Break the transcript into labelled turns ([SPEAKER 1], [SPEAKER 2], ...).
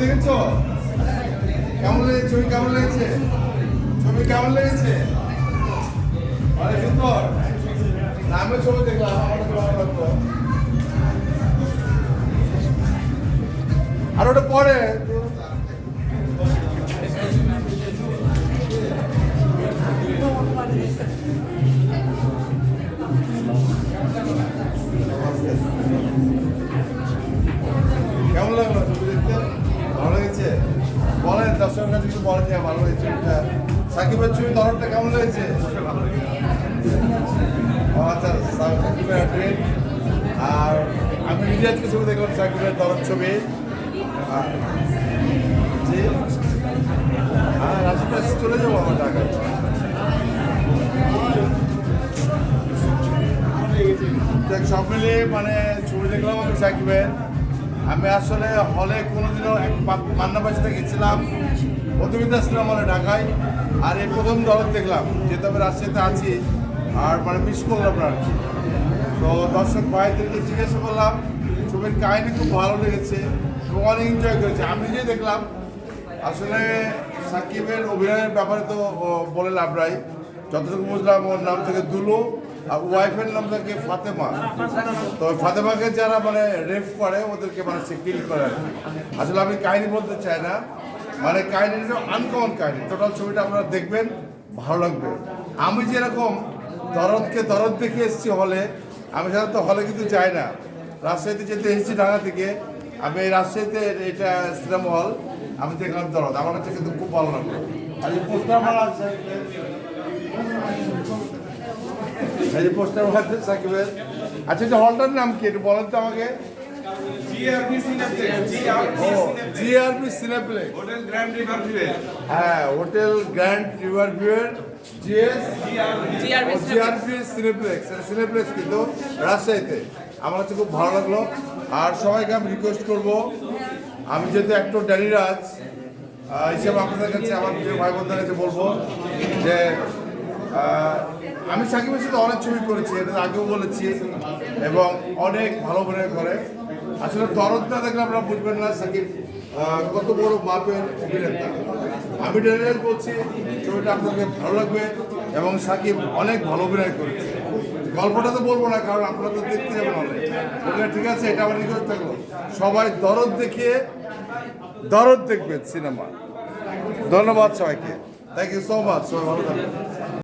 [SPEAKER 1] দেখেছ কেমন লেগেছে ছবি কেমন লেগেছে ছবি কেমন লেগেছে অনেক সুন্দর। নামে ছবি দেখলাম। আমার আর ওটা পরে। কেমন লাগল? ছবি দেখতে ভালো লেগেছে? বলেন, দর্শকের কাছে কিছু বলেন ভালো লেগেছে ছবিটা সাকিবের ছবি ধরনটা কেমন লেগেছে? আচ্ছা সাকিবের আর আমি নিজে আজকে ছবি দেখলাম সাকিবের ধরন ছবি। হ্যাঁ রাস্তা চলে যাব আমার ঢাকায় দেখ, সব মিলিয়ে মানে ছবি দেখলাম আমি সাকিবের আমি আসলে হলে কোনোদিনও এক মান্না বাসাতে গেছিলাম মধুমিতা সিনেমা হলে ঢাকায়, আর এই প্রথম দরদ দেখলাম, যেহেতু আমি রাজশাহীতে আছি, আর মানে মিস করলাম না তো দর্শক ভাইদেরকে জিজ্ঞাসা করলাম, ছবির কাহিনী খুব ভালো লেগেছে এবং অনেক এনজয় করেছে। আমি নিজেই দেখলাম, আসলে সাকিবের অভিনয়ের ব্যাপারে তো বলে লাভ নাই। যতটুকু বুঝলাম, ওর নাম থেকে দুলো, আর ওয়াইফের নাম থেকে ফাতেমা। তো ফাতেমাকে যারা মানে রেপ করে, ওদেরকে মানে সে কিল করে আসলে আমি কাহিনী বলতে চাই না। মানে কাহিনীটা আনকমন কাহিনী। টোটাল ছবিটা আপনারা দেখবেন, ভালো লাগবে। আমি যেরকম দরদকে দরদ দেখে এসেছি হলে আমি সাধারণত হলে কিন্তু যাই না। রাজশাহীতে যেতে এসেছি ঢাকা থেকে। আমি এই রাজশাহীতে এটা সিনেমা হল আমি দেখলাম দরদ। আমার কাছে কিন্তু খুব ভালো লাগল। আর এই পোস্টার আছে এই পোস্টার মারা আছে সাকিবের। আচ্ছা হলটার নাম কি? একটু বলেন তো আমাকে।
[SPEAKER 2] GRP cineplex.
[SPEAKER 1] ও GRB cineplex.
[SPEAKER 2] Hotel grand river view
[SPEAKER 1] হ্যাঁ হোটেল গ্র্যান্ড রিভার ভিউয়ের জিএস জিআরপি সিনেপ্লেক্স। সিনেপ্লেক্স কিন্তু রাজশাহীতে। আমার কাছে খুব ভালো লাগল। আর সবাইকে আমি রিকোয়েস্ট করব, আমি যেহেতু অ্যাক্টর ড্যানি রাজ হিসেবে আপনাদের কাছে আমার প্রিয় ভাই বোনদের কাছে বলব যে আমি সাকিবের সাথে অনেক ছবি করেছি, এটা আগেও বলেছি, এবং অনেক ভালো অভিনয় করে। আসলে দরদ না দেখলে আপনারা বুঝবেন না, সাকিব কত বড় মাপের অভিনেতা। আমি ডেলিভারি বলছি, ছবিটা আপনাদের ভালো লাগবে। এবং সাকিব অনেক ভালো অভিনয় করেছে। গল্পটা তো বলব না, কারণ আপনারা তো দেখতে যাবেন অনেক। ঠিক আছে, এটা আমার রিকোয়েস্ট থাকল। সবাই দরদ দেখিয়ে, দরদ দেখবেন সিনেমা। ধন্যবাদ সবাইকে। থ্যাংক ইউ সো মাচ সবাই ভালো থাকবেন।